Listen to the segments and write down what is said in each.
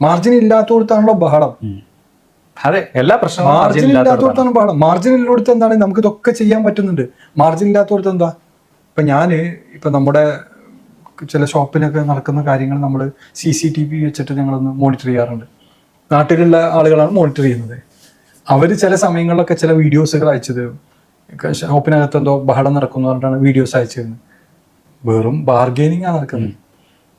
Margin ഇല്ലാത്തടത്താണല്ലോ ബഹളം. അതെ എല്ലാ പ്രശ്നവും മാർജിൻ. ഇല്ലാത്തടത്താണ് ബഹളം. മാർജിൻ ഉള്ളിടത്ത് എന്താണ്? നമുക്ക് ഇതൊക്കെ ചെയ്യാൻ പറ്റുന്നുണ്ട്. മാർജിൻ ഇല്ലാത്തടത്ത് എന്താ? ഇപ്പൊ ഞാൻ ഇപ്പൊ നമ്മുടെ ചില ഷോപ്പിലൊക്കെ നടക്കുന്ന കാര്യങ്ങൾ നമ്മൾ സി സി ടി വി വെച്ചിട്ട് ഞങ്ങളൊന്ന് മോണിറ്റർ ചെയ്യാറുണ്ട്. നാട്ടിലുള്ള ആളുകളാണ് മോണിറ്റർ ചെയ്യുന്നത്. അവർ ചില സമയങ്ങളിലൊക്കെ ചില വീഡിയോസുകൾ അയച്ചത്. ഷോപ്പിനകത്ത് എന്തോ ബഹളം നടക്കുന്നു പറഞ്ഞിട്ടാണ് വീഡിയോസ് അയച്ചിരുന്നത് വെറും ബാർഗെയിനിങ് ആണ് നടക്കുന്നത്.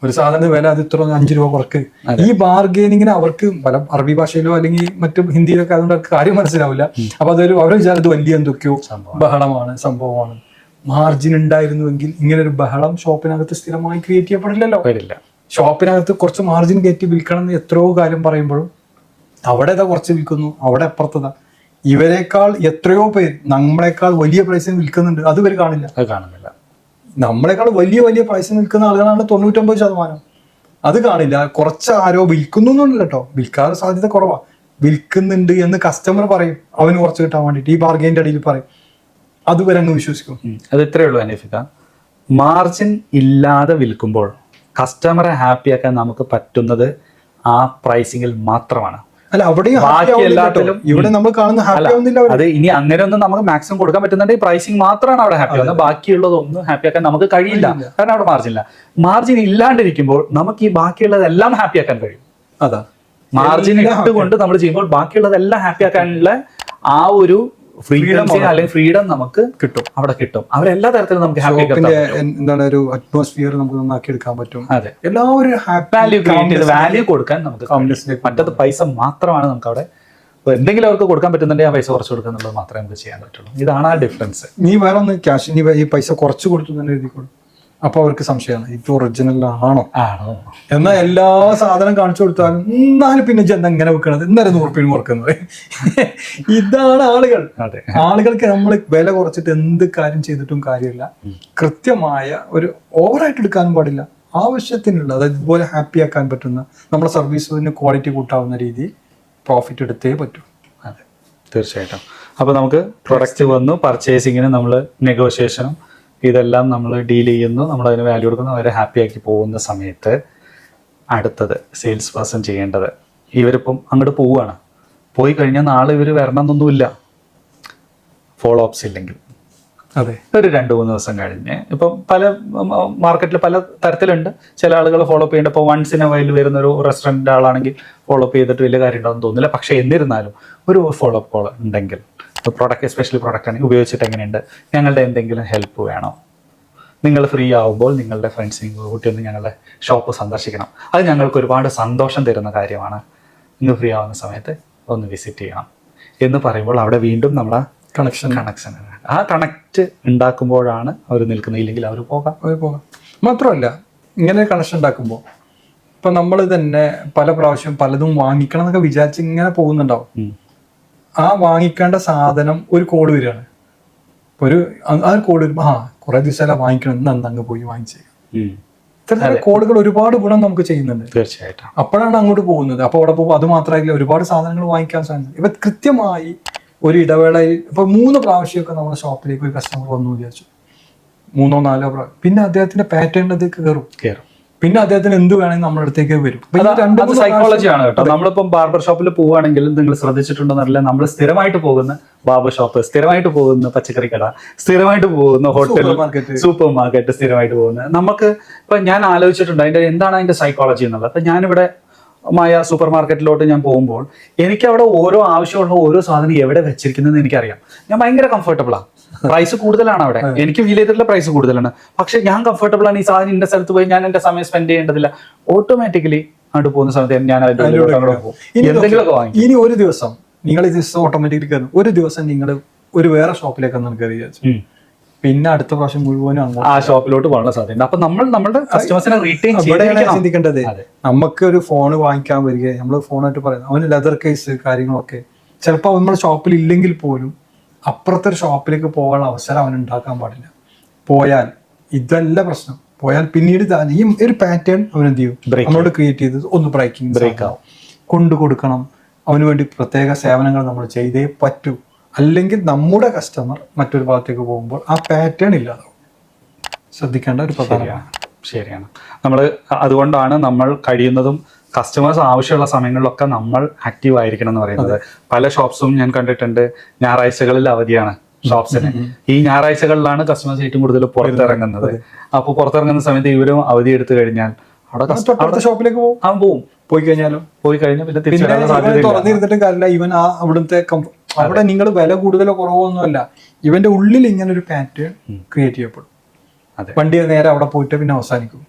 ഒരു സാധനത്തിന് വില അത് ഇത്ര അഞ്ച് രൂപ കുറക്ക്. ഈ ബാർഗെയിനിങ്ങിന് അവർക്ക് പല അറബി ഭാഷയിലോ അല്ലെങ്കിൽ മറ്റു ഹിന്ദിയിലൊക്കെ അതുകൊണ്ട് അവർക്ക് കാര്യം മനസ്സിലാവില്ല. അപ്പൊ അതൊരു അവരെ വിചാരം ഇത് വലിയ എന്തൊക്കെയോ ബഹളമാണ് സംഭവമാണ്. മാർജിൻ ഉണ്ടായിരുന്നുവെങ്കിൽ ഇങ്ങനെ ഒരു ബഹളം ഷോപ്പിനകത്ത് സ്ഥിരമായി ക്രിയേറ്റ് ചെയ്യപ്പെടില്ലല്ലോ. വരില്ല. ഷോപ്പിനകത്ത് കുറച്ച് മാർജിൻ കയറ്റി വിൽക്കണം എന്ന് എത്രയോ കാര്യം പറയുമ്പോഴും അവിടെ ഇതാ കുറച്ച് വിൽക്കുന്നു അവിടെ അപ്പുറത്തതാ. ഇവരെക്കാൾ എത്രയോ പേര് നമ്മളെക്കാൾ വലിയ പ്രൈസിന് വിൽക്കുന്നുണ്ട്. അത് ഇവർ കാണില്ല. അത് കാണുന്നില്ല. നമ്മളെക്കാൾ വലിയ വലിയ പൈസ നിൽക്കുന്ന ആളുകളാണ് തൊണ്ണൂറ്റൊമ്പത് ശതമാനം. അത് കാണില്ല. കുറച്ച് ആരോ വിൽക്കുന്നു കേട്ടോ വിൽക്കാറ് സാധ്യത കുറവാ. വിൽക്കുന്നുണ്ട് എന്ന് കസ്റ്റമർ പറയും. അവന് കുറച്ച് കിട്ടാൻ വേണ്ടിയിട്ട്. ഈ ബാർഗൈന്റെ അടിയിൽ പറയും. അതുവരെ അങ്ങ് വിശ്വസിക്കും. അത് ഇത്രയേ ഉള്ളൂ അനീഫിക്ക മാർജിൻ ഇല്ലാതെ വിൽക്കുമ്പോൾ കസ്റ്റമറെ ഹാപ്പിയാക്കാൻ നമുക്ക് പറ്റുന്നത് ആ പ്രൈസിങ്ങിൽ മാത്രമാണ്. അല്ല അവിടെയും happy ബാക്കി എല്ലാത്തിലും ഇവിടെ നമ്മൾ കാണുന്ന ഹാപ്പി ആവുന്നില്ല. അത് ഇനി അങ്ങനെ ഒന്നും നമുക്ക് മാക്സിമം കൊടുക്കാൻ പറ്റുന്നുണ്ടെങ്കിൽ പ്രൈസിങ് മാത്രമാണ് അവിടെ ഹാപ്പി ആവുന്നത്. ബാക്കിയുള്ളതൊന്നും ഹാപ്പി ആക്കാൻ നമുക്ക് കഴിയില്ല. കാരണം അവിടെ മാർജിൻ ഇല്ല. മാർജിൻ ഇല്ലാണ്ടിരിക്കുമ്പോൾ നമുക്ക് ഈ ബാക്കിയുള്ളതെല്ലാം ഹാപ്പി ആക്കാൻ കഴിയും. അതാ. മാർജിൻ ഇട്ടുകൊണ്ട് നമ്മൾ ചെയ്യുമ്പോൾ ബാക്കിയുള്ളതെല്ലാം ഹാപ്പി ആക്കാനുള്ള ആ ഒരു ഫ്രീഡം അല്ലെങ്കിൽ ഫ്രീഡം നമുക്ക് കിട്ടും. അവിടെ കിട്ടും. അവരെല്ലാ തരത്തിലും നമുക്ക് ഹാപ്പി എന്താണ് ഒരു അറ്റ്മോസ്ഫിയർ നമുക്ക് നന്നാക്കി എടുക്കാൻ പറ്റും. അതെ. എല്ലാവരും വാല്യൂ ക്രിയേറ്റ് ചെയ്ത് വാല്യൂ കൊടുക്കാൻ നമുക്ക് മറ്റത് പൈസ മാത്രമാണ് നമുക്ക് അവിടെ. എന്തെങ്കിലും അവർക്ക് കൊടുക്കാൻ പറ്റുന്നുണ്ടെങ്കിൽ ആ പൈസ കുറച്ച് കൊടുക്കുക എന്നുള്ളത് മാത്രമേ നമുക്ക് ചെയ്യാൻ പറ്റുള്ളൂ. ഇതാണ് ആ ഡിഫറൻസ് നീ വേറെ ഒന്ന് ക്യാഷ് നീ ഈ പൈസ കുറച്ച് കൊടുത്തു തന്നെ എഴുതിക്കോളൂ. അപ്പൊ അവർക്ക് സംശയമാണ് ഇത് ഒറിജിനൽ ആണോ? ആണോ? എന്നാ എല്ലാ സാധനം കാണിച്ചു കൊടുത്താലും എന്നാലും പിന്നെ ജന്ത എങ്ങനെ വെക്കണത്? ഇന്നലെ നൂറുപ്പിന് കുറക്കുന്നത് ഇതാണ് ആളുകൾ. ആളുകൾക്ക് നമ്മൾ വില കുറച്ചിട്ട് എന്ത് കാര്യം ചെയ്തിട്ടും കാര്യമില്ല. കൃത്യമായ ഒരു ഓവറായിട്ട് എടുക്കാനും പാടില്ല. ആവശ്യത്തിനുള്ള അതായത് ഇതുപോലെ ഹാപ്പി ആക്കാൻ പറ്റുന്ന നമ്മുടെ സർവീസിന് ക്വാളിറ്റി കൂട്ടാവുന്ന രീതി പ്രോഫിറ്റ് എടുത്തേ പറ്റൂ. അതെ. തീർച്ചയായിട്ടും. അപ്പോൾ നമുക്ക് പ്രൊഡക്റ്റ് വന്നു പർച്ചേസിങ്ങിന് നമ്മൾ നെഗോഷിയേഷനും ഇതെല്ലാം നമ്മൾ ഡീൽ ചെയ്യുന്നു. നമ്മൾ അതിന് വാല്യൂ കൊടുക്കുന്നു. അവരെ ഹാപ്പി ആക്കി പോകുന്ന സമയത്ത് അടുത്തത് സെയിൽസ് പേഴ്സൺ ചെയ്യേണ്ടത്. ഇവരിപ്പം അങ്ങോട്ട് പോവുകയാണ്. പോയി കഴിഞ്ഞാൽ നാളെ ഇവർ വരണമെന്നൊന്നുമില്ല ഫോളോ അപ്സ് ഇല്ലെങ്കിൽ. അതെ. ഒരു രണ്ട് മൂന്ന് ദിവസം കഴിഞ്ഞ്. ഇപ്പം പല മാർക്കറ്റിൽ പല തരത്തിലുണ്ട്. ചില ആളുകൾ ഫോളോ അപ്പ് ചെയ്യേണ്ട ഇപ്പോൾ വൺസ് ഇൻ എ വൈൽ വരുന്ന ഒരു റെസ്റ്റോറന്റ് ആളാണെങ്കിൽ ഫോളോ അപ്പ് ചെയ്തിട്ട് വലിയ കാര്യം ഉണ്ടാവും തോന്നില്ല പക്ഷേ എന്നിരുന്നാലും ഒരു ഫോളോ അപ്പ് കോൾ ഉണ്ടെങ്കിൽ പ്രോഡക്റ്റ് എസ്പെഷ്യലി പ്രൊഡക്റ്റ് ആണെങ്കിൽ ഉപയോഗിച്ചിട്ട് എങ്ങനെയുണ്ട്? ഞങ്ങളുടെ എന്തെങ്കിലും ഹെൽപ്പ് വേണോ? നിങ്ങൾ ഫ്രീ ആവുമ്പോൾ നിങ്ങളുടെ ഫ്രണ്ട്സിനെയും കൂട്ടി ഒന്ന് ഞങ്ങളുടെ ഷോപ്പ് സന്ദർശിക്കണം. അത് ഞങ്ങൾക്ക് ഒരുപാട് സന്തോഷം തരുന്ന കാര്യമാണ്. നിങ്ങൾ ഫ്രീ ആവുന്ന സമയത്ത് ഒന്ന് വിസിറ്റ് ചെയ്യണം. എന്ന് പറയുമ്പോൾ അവിടെ വീണ്ടും നമ്മൾ കണക്ഷൻ കണക്ഷൻ ആ കണക്ട് ഉണ്ടാക്കുമ്പോഴാണ് അവർ നിൽക്കുന്നത്. ഇല്ലെങ്കിൽ അവർ പോകാം. അവർ പോകാം. മാത്രമല്ല ഇങ്ങനെ കണക്ഷൻ ഉണ്ടാക്കുമ്പോൾ ഇപ്പം നമ്മൾ തന്നെ പല പ്രാവശ്യം പലതും വാങ്ങിക്കണം എന്നൊക്കെ വിചാരിച്ച് ഇങ്ങനെ പോകുന്നുണ്ടാവും. ആ വാങ്ങിക്കേണ്ട സാധനം ഒരു കോഡ് വരികയാണ്. ഒരു ആ- കോഡ് വരുമ്പോ ആ കുറെ ദിവസം വാങ്ങിക്കണം ഇന്ന് അന്ന് അങ്ങ് പോയി വാങ്ങിച്ചേ. ഉം. ഇത്തരത്തിലുള്ള കോഡുകൾ ഒരുപാട് ഗുണം നമുക്ക് ചെയ്യുന്നുണ്ട്. തീർച്ചയായിട്ടും. അപ്പോഴാണ് അങ്ങോട്ട് പോകുന്നത്. അപ്പൊ അവിടെ പോകുമ്പോൾ അത് മാത്രമായില്ല ഒരുപാട് സാധനങ്ങൾ വാങ്ങിക്കാൻ സാധിക്കും ഇപ്പൊ കൃത്യമായി ഒരു ഇടവേളയിൽ ഇപ്പൊ മൂന്ന് പ്രാവശ്യമൊക്കെ നമ്മുടെ ഷോപ്പിലേക്ക് ഒരു കസ്റ്റമർ വന്നു വിചാരിച്ചു. മൂന്നോ നാലോ പ്രാവശ്യം പിന്നെ അദ്ദേഹത്തിന്റെ പാറ്റേൺ അതിലേക്ക് കയറും കയറും പിന്നെ അദ്ദേഹത്തിന് എന്ത് വേണമെങ്കിൽ നമ്മുടെ അടുത്തേക്ക് വരും. അത് സൈക്കോളജി ആണ് കേട്ടോ. നമ്മളിപ്പം ബാർബർ ഷോപ്പിൽ പോവുകയാണെങ്കിൽ നിങ്ങൾ ശ്രദ്ധിച്ചിട്ടുണ്ടെന്നറിയില്ല. നമ്മൾ സ്ഥിരമായിട്ട് പോകുന്ന ബാർബർ ഷോപ്പ് സ്ഥിരമായിട്ട് പോകുന്ന പച്ചക്കറി കട സ്ഥിരമായിട്ട് പോകുന്ന ഹോട്ടൽ മാർക്കറ്റ് സൂപ്പർ മാർക്കറ്റ് സ്ഥിരമായിട്ട് പോകുന്നത് നമുക്ക് ഇപ്പൊ ഞാൻ ആലോചിച്ചിട്ടുണ്ട് അതിന്റെ എന്താണ് അതിന്റെ സൈക്കോളജി എന്നുള്ളത്. അപ്പൊ ഞാനിവിടെ മായ സൂപ്പർ മാർക്കറ്റിലോട്ട് ഞാൻ പോകുമ്പോൾ എനിക്ക് അവിടെ ഓരോ ആവശ്യമുള്ള ഓരോ സാധനം എവിടെ വെച്ചിരിക്കുന്നത് എനിക്കറിയാം. ഞാൻ ഭയങ്കര കംഫർട്ടബിളാണ് പ്രൈസ് കൂടുതലാണ് അവിടെ. എനിക്ക് ഫീൽ ചെയ്തിട്ടുള്ള പ്രൈസ് കൂടുതലാണ്. പക്ഷെ ഞാൻ കംഫർട്ടബിൾ ആണ് ഈ സാധനം ഇന്ന സ്ഥലത്ത് പോയി ഞാൻ എന്റെ സമയം സ്പെൻഡ് ചെയ്യേണ്ടതില്ല. ഓട്ടോമാറ്റിക്കലി അങ്ങോട്ട് പോകുന്ന സമയത്ത് ഞാൻ ഇനി എന്തെങ്കിലുമൊക്കെ വാങ്ങി ഇനി ഒരു ദിവസം നിങ്ങൾ ഈ ദിവസം ഓട്ടോമാറ്റിക്കലി ഒരു ദിവസം നിങ്ങൾ ഒരു വേറെ ഷോപ്പിലേക്ക് കയറി വിചാരിച്ചു. പിന്നെ അടുത്ത പ്രാവശ്യം മുഴുവനും ആ ഷോപ്പിലോട്ട് പോകാനുള്ള സാധ്യത അപ്പൊ നമ്മൾ നമ്മുടെ കസ്റ്റമേഴ്സിനെ റീറ്റെയിൻ ചിന്തിക്കേണ്ടത്. നമുക്ക് ഒരു ഫോൺ വാങ്ങിക്കാൻ വരിക നമ്മൾ ഫോണായിട്ട് പറയുന്നത് അവന് ലെതർ കേസ് കാര്യങ്ങളൊക്കെ. ചിലപ്പോൾ നമ്മുടെ ഷോപ്പിൽ ഇല്ലെങ്കിൽ പോലും അപ്പുറത്തെ ഒരു ഷോപ്പിലേക്ക് പോകാനുള്ള അവസരം അവൻ ഉണ്ടാക്കാൻ പാടില്ല. പോയാൽ ഇതല്ല പ്രശ്നം. പോയാൽ പിന്നീട് താൻ ഈ ഒരു പാറ്റേൺ അവൻ എന്ത് ചെയ്യും? നമ്മളോട് ക്രിയേറ്റ് ചെയ്തത് ഒന്ന് ബ്രേക്കിംഗ് ബ്രേക്ക് ആവും. കൊണ്ടു കൊടുക്കണം. അവന് വേണ്ടി പ്രത്യേക സേവനങ്ങൾ നമ്മൾ ചെയ്തേ പറ്റൂ. അല്ലെങ്കിൽ നമ്മുടെ കസ്റ്റമർ മറ്റൊരു ഭാഗത്തേക്ക് പോകുമ്പോൾ ആ പാറ്റേൺ ഇല്ലാതാവും ശ്രദ്ധിക്കേണ്ട ഒരു പ്രധാനമാണ്. ശരിയാണ്. നമ്മൾ അതുകൊണ്ടാണ് നമ്മൾ കഴിയുന്നതും കസ്റ്റമേഴ്സ് ആവശ്യമുള്ള സമയങ്ങളിലൊക്കെ നമ്മൾ ആക്റ്റീവ് ആയിരിക്കണം എന്ന് പറയുന്നത്. പല ഷോപ്സും ഞാൻ കണ്ടിട്ടുണ്ട്. ഞായറാഴ്ചകളിൽ അവധിയാണ് ഷോപ്സിന് ഈ ഞായറാഴ്ചകളിലാണ് കസ്റ്റമേഴ്സ് ഏറ്റവും കൂടുതൽ പുറത്തിറങ്ങുന്നത്. അപ്പോൾ പുറത്തിറങ്ങുന്ന സമയത്ത് ഇവരും അവധി എടുത്തു കഴിഞ്ഞാൽ അവിടെ അടുത്ത ഷോപ്പിലേക്ക് പോകും. അവൻ പോയി കഴിഞ്ഞാലോ പോയി കഴിഞ്ഞാൽ പിന്നെ തുറന്നിരുന്നിട്ടും കാര്യമില്ല. ഇവൻ ആ അവിടുത്തെ അവിടെ നിങ്ങൾ വില കൂടുതലോ കുറവോ ഒന്നുമല്ല ഇവന്റെ ഉള്ളിൽ ഇങ്ങനെ ഒരു പാറ്റേൺ ക്രിയേറ്റ് ചെയ്യപ്പെടും. അതെ. വണ്ടി നേരെ അവിടെ പോയിട്ട് പിന്നെ അവസാനിക്കും.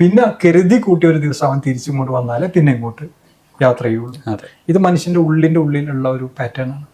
പിന്നെ കരുതി കൂട്ടി ഒരു ദിവസം അവൻ തിരിച്ചിങ്ങോട്ട് വന്നാലേ പിന്നെ ഇങ്ങോട്ട് യാത്ര ചെയ്യുള്ളൂ അതെ. ഇത് മനുഷ്യന്റെ ഉള്ളിന്റെ ഉള്ളിലുള്ള ഒരു പാറ്റേൺ ആണ്.